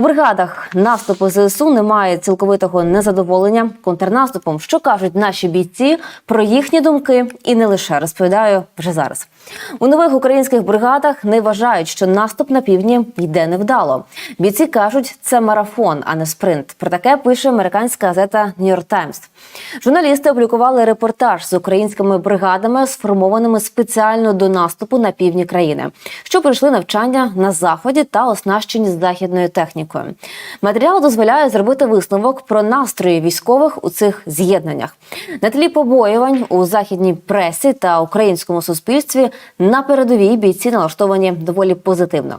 У бригадах наступу ЗСУ немає цілковитого незадоволення контрнаступом. Що кажуть наші бійці про їхні думки, і не лише розповідаю вже зараз. У нових українських бригадах не вважають, що наступ на півдні йде невдало. Бійці кажуть, це марафон, а не спринт. Про таке пише американська газета New York Times. Журналісти опублікували репортаж з українськими бригадами, сформованими спеціально до наступу на півдні країни, що пройшли навчання на заході та оснащені західною технікою. Матеріал дозволяє зробити висновок про настрої військових у цих з'єднаннях. На тлі побоювань у західній пресі та українському суспільстві на передовій бійці налаштовані доволі позитивно.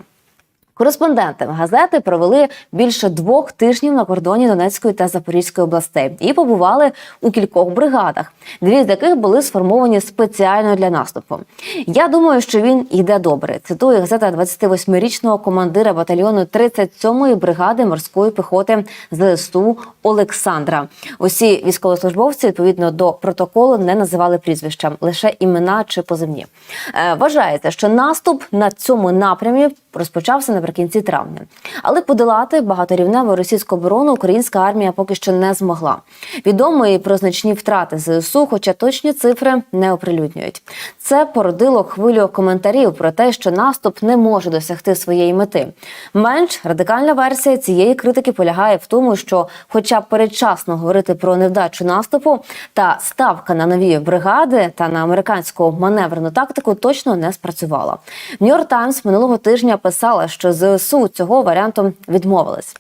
Кореспонденти газети провели більше двох тижнів на кордоні Донецької та Запорізької областей і побували у кількох бригадах, дві з яких були сформовані спеціально для наступу. Я думаю, що він йде добре. Цитує газета 28-річного командира батальйону 37-ї бригади морської піхоти ЗСУ Олександра. Усі військовослужбовці відповідно до протоколу не називали прізвища, лише імена чи позивні. Е, Вважається, що наступ на цьому напрямі розпочався наприкінці травня. Але подолати багаторівневу російську оборону українська армія поки що не змогла. Відомо і про значні втрати ЗСУ, хоча точні цифри не оприлюднюють. Це породило хвилю коментарів про те, що наступ не може досягти своєї мети. Менш радикальна версія цієї критики полягає в тому, що, хоча передчасно говорити про невдачу наступу, та ставка на нові бригади та на американську маневрену тактику точно не спрацювала. Нью-Йорк Таймс минулого тижня писала, що ЗСУ цього варіанту відмовились.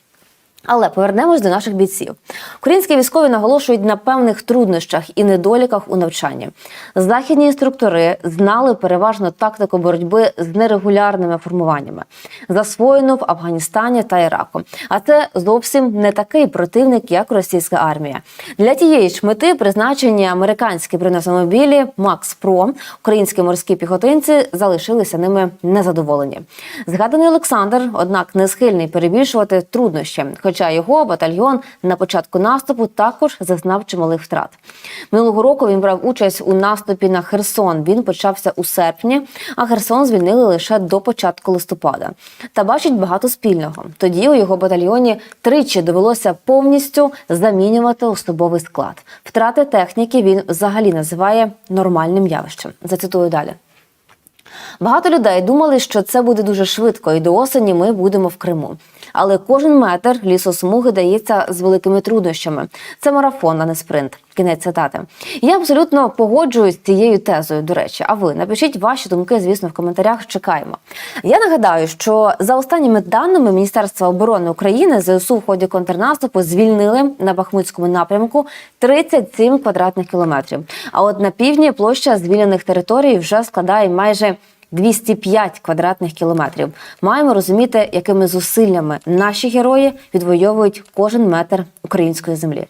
Але повернемось до наших бійців. Українські військові наголошують на певних труднощах і недоліках у навчанні. Західні інструктори знали переважно тактику боротьби з нерегулярними формуваннями, засвоєну в Афганістані та Іраку. А це зовсім не такий противник, як російська армія. Для тієї ж мети призначені американські бронеавтомобілі Макс Про, українські морські піхотинці залишилися ними незадоволені. Згаданий Олександр, однак, не схильний перебільшувати труднощі. Хоча його батальйон на початку наступу також зазнав чималих втрат. Минулого року він брав участь у наступі на Херсон. Він почався у серпні, а Херсон звільнили лише до початку листопада. Та бачить багато спільного. Тоді у його батальйоні тричі довелося повністю замінювати особовий склад. Втрати техніки він взагалі називає нормальним явищем. Зацитую далі. Багато людей думали, що це буде дуже швидко, і до осені ми будемо в Криму. Але кожен метр лісосмуги дається з великими труднощами. Це марафон, а не спринт. Кінець цитати. Я абсолютно погоджуюсь з цією тезою. До речі, а ви напишіть ваші думки, звісно, в коментарях. Чекаємо. Я нагадаю, що за останніми даними Міністерства оборони України ЗСУ в ході контрнаступу звільнили на Бахмутському напрямку 37 квадратних кілометрів. А от на півдні площа звільнених територій вже складає майже 205 квадратних кілометрів. Маємо розуміти, якими зусиллями наші герої відвоюють кожен метр української землі.